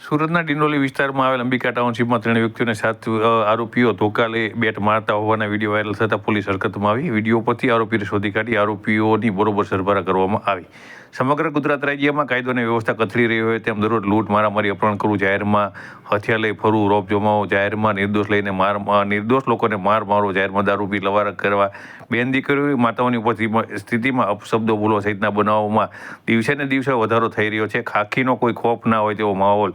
સુરતના ડિંડોલી વિસ્તારમાં આવેલ અંબિકા ટાઉનશીપમાં ત્રણ વ્યક્તિઓને સાત આરોપીઓ ધોકા લઈ બેટ મારતા હોવાના વીડિયો વાયરલ થતાં પોલીસ હરકતમાં આવી. વીડિયો પરથી આરોપીને શોધી કાઢી, આરોપીઓની બરોબર સરભરા કરવામાં આવી. સમગ્ર ગુજરાત રાજ્યમાં કાયદો અને વ્યવસ્થા કથળી રહી હોય તેમ દરરોજ લૂંટ મારામારી અપહરણ કરવું જાહેરમાં હથિયાર લઈ ફરવું, રોપ જમાવો જાહેરમાં નિર્દોષ લઈને માર નિર્દોષ લોકોને માર મારવો જાહેરમાં દારૂ પી લવારક કરવા બેન દીકરીઓ માતાઓની ઉપસ્થિતિમાં સ્થિતિમાં અપશબ્દો બોલવા સહિતના બનાવોમાં દિવસે ને દિવસે વધારો થઈ રહ્યો છે. ખાખીનો કોઈ ખોફ ના હોય તેવો માહોલ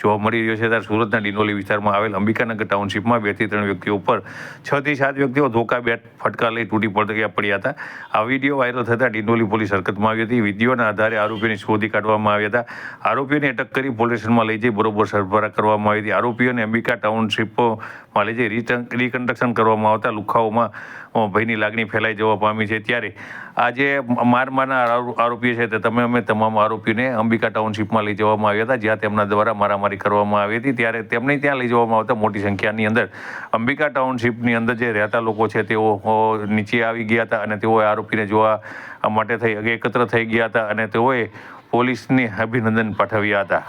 જોવા મળી રહ્યો છે. ત્યારે સુરતના ડિનોલી વિસ્તારમાં આવેલ અંબિકાનગર ટાઉનશીપમાં બેથી ત્રણ વ્યક્તિઓ ઉપર છ થી સાત વ્યક્તિઓ ધોકા, બેટ ફટકા લઈ તૂટી પડતા પડ્યા હતા. આ વીડિયો વાયરલ થતાં ડિંડોલી પોલીસ હરકતમાં આવી હતી. વિડીયોના આધારે આરોપીને શોધી કાઢવામાં આવ્યા હતા. આરોપીઓને અટક કરી પોલીસ સ્ટેશનમાં લઈ જઈ બરોબર સરભરા કરવામાં આવી હતી. આરોપીઓને અંબિકા ટાઉનશીપમાં લઈ જઈ રિકન્સ્ટ્રક્શન કરવામાં આવતા લુખાઓમાં ભયની લાગણી ફેલાઈ જવા પામી છે. ત્યારે આજે માર મારના આરોપીઓ છે તે. તમે અમે તમામ આરોપીઓને અંબિકા ટાઉનશીપમાં લઈ જવામાં આવ્યા હતા. જ્યાં તેમના દ્વારા મારામારી કરવામાં આવી હતી, ત્યારે તેમને ત્યાં લઈ જવામાં આવતા મોટી સંખ્યાની અંદર અંબિકા ટાઉનશીપની અંદર જે રહેતા લોકો છે, તેઓ નીચે આવી ગયા હતા અને તેઓએ આરોપીને જોવા માટે થઈ એકત્ર થઈ ગયા હતા અને તેઓએ પોલીસને અભિનંદન પાઠવ્યા હતા.